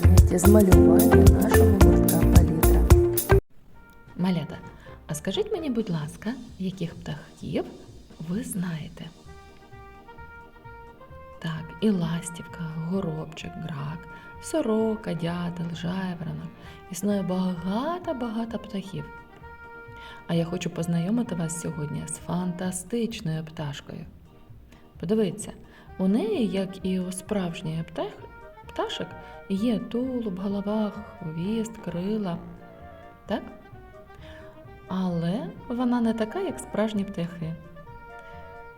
для нашого гуртка палітра. Малята, а скажіть мені, будь ласка, яких птахів ви знаєте? Так, і ластівка, горобчик, грак, сорока, дятел, жайворонок. Існує багато-багато птахів. А я хочу познайомити вас сьогодні з фантастичною пташкою. Подивіться, у неї, як і у справжньої птах, пташок, є тулуб, голова, хвіст, крила. Так? Але вона не така, як справжні птахи.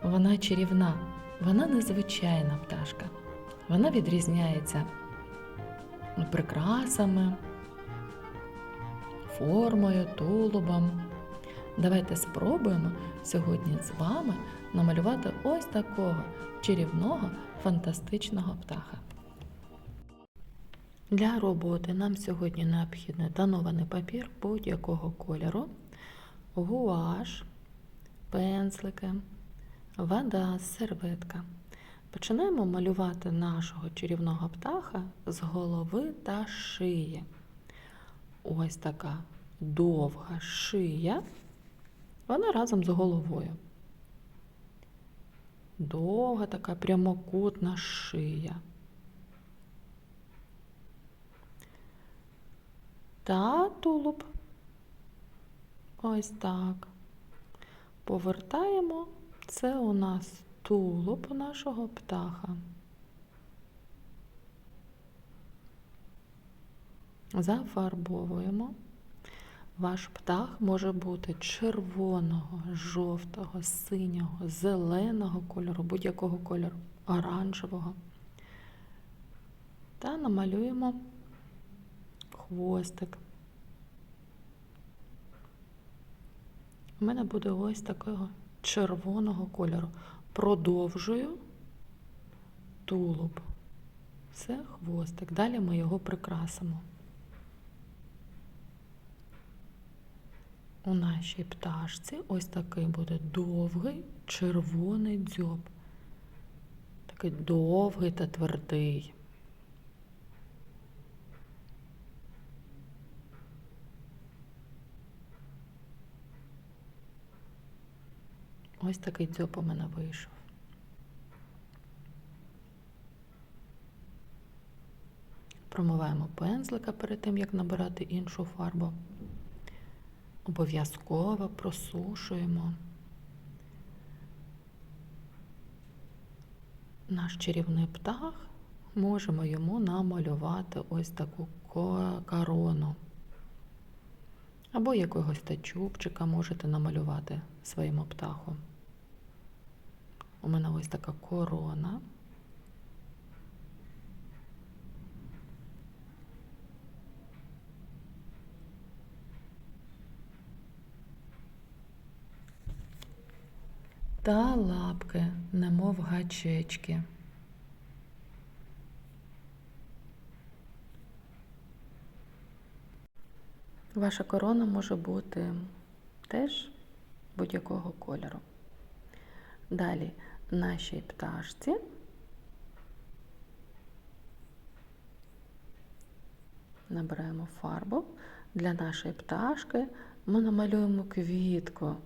Вона чарівна, вона незвичайна пташка. Вона відрізняється прикрасами, формою, тулубом. Давайте спробуємо сьогодні з вами намалювати ось такого чарівного фантастичного птаха. Для роботи нам сьогодні необхідний тонований папір будь-якого кольору, гуаш, пензлики, вода, серветка. Починаємо малювати нашого чарівного птаха з голови та шиї. Ось така довга шия, вона разом з головою. Довга така прямокутна шия. Та тулуб. Ось так. Повертаємо. Це у нас тулуб нашого птаха. Зафарбовуємо. Ваш птах може бути червоного, жовтого, синього, зеленого кольору, будь-якого кольору, оранжевого. Та намалюємо хвостик. У мене буде ось такого червоного кольору. Продовжую тулуб. Це хвостик. Далі ми його прикрасимо. У нашій пташці ось такий буде довгий червоний дзьоб. Такий довгий та твердий. Ось такий дзьоб у мене вийшов. Промиваємо пензлика перед тим, як набирати іншу фарбу. Обов'язково просушуємо. Наш чарівний птах можемо йому намалювати ось таку корону. Або якогось тачубчика можете намалювати своєму птаху. У мене ось така корона. Та лапки, немов гачечки. Ваша корона може бути теж будь-якого кольору. Далі нашій пташці набираємо фарбу. Для нашої пташки ми намалюємо квітку.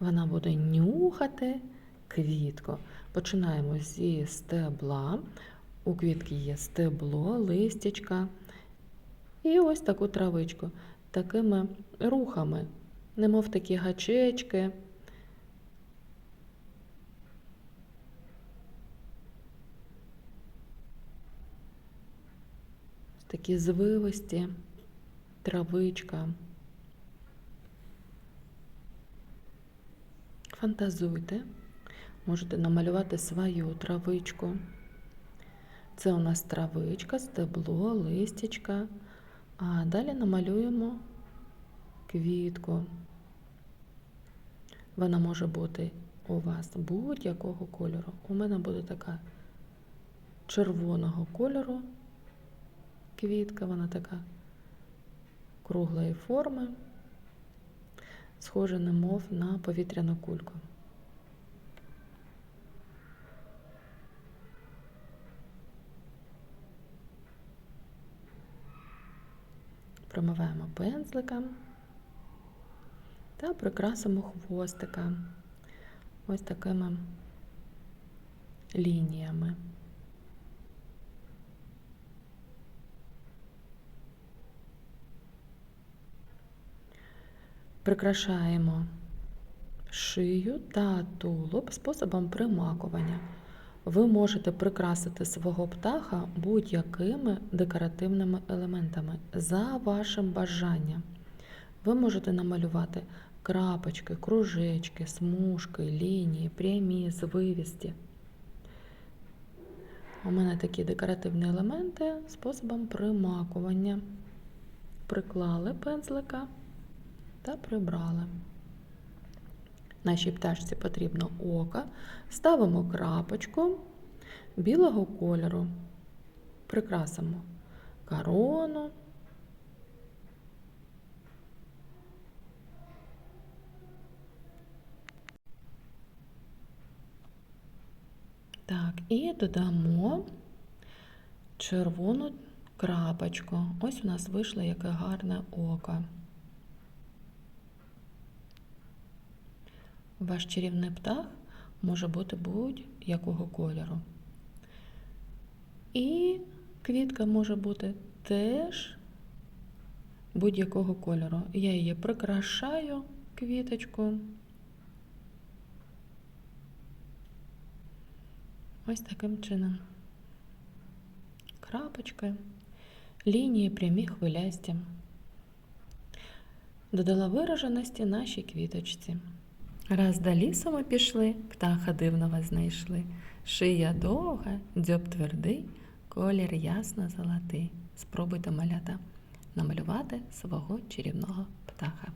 Вона буде нюхати квітку. Починаємо зі стебла. У квітки є стебло, листячка. І ось таку травичку. Такими рухами, немов такі гачечки. Такі звивості, травичка. Фантазуйте, можете намалювати свою травичку. Це у нас травичка, стебло, листячка. А далі намалюємо квітку. Вона може бути у вас будь-якого кольору. У мене буде така червоного кольору квітка, вона така круглої форми, схожа немов на повітряну кульку. Промиваємо пензликом та прикрасимо хвостика ось такими лініями. Прикрашаємо шию та тулуб способом примакування. Ви можете прикрасити свого птаха будь-якими декоративними елементами за вашим бажанням. Ви можете намалювати крапочки, кружечки, смужки, лінії, прямі, звивісті. У мене такі декоративні елементи способом примакування. Приклали пензлика та прибрали. Нашій пташці потрібно око. Ставимо крапочку білого кольору. Прикрасимо корону. Так, і додамо червону крапочку. Ось у нас вийшло яке гарне око. Ваш чарівний птах може бути будь-якого кольору. І квітка може бути теж будь-якого кольору. Я її прикрашаю квіточку. Ось таким чином. Крапочки, лінії прямі хвилясті. Додала вираженості нашій квіточці. Раз до лісу ми пішли, птаха дивного знайшли. Шия довга, дзьоб твердий, колір ясно золотий. Спробуйте малята намалювати свого чарівного птаха.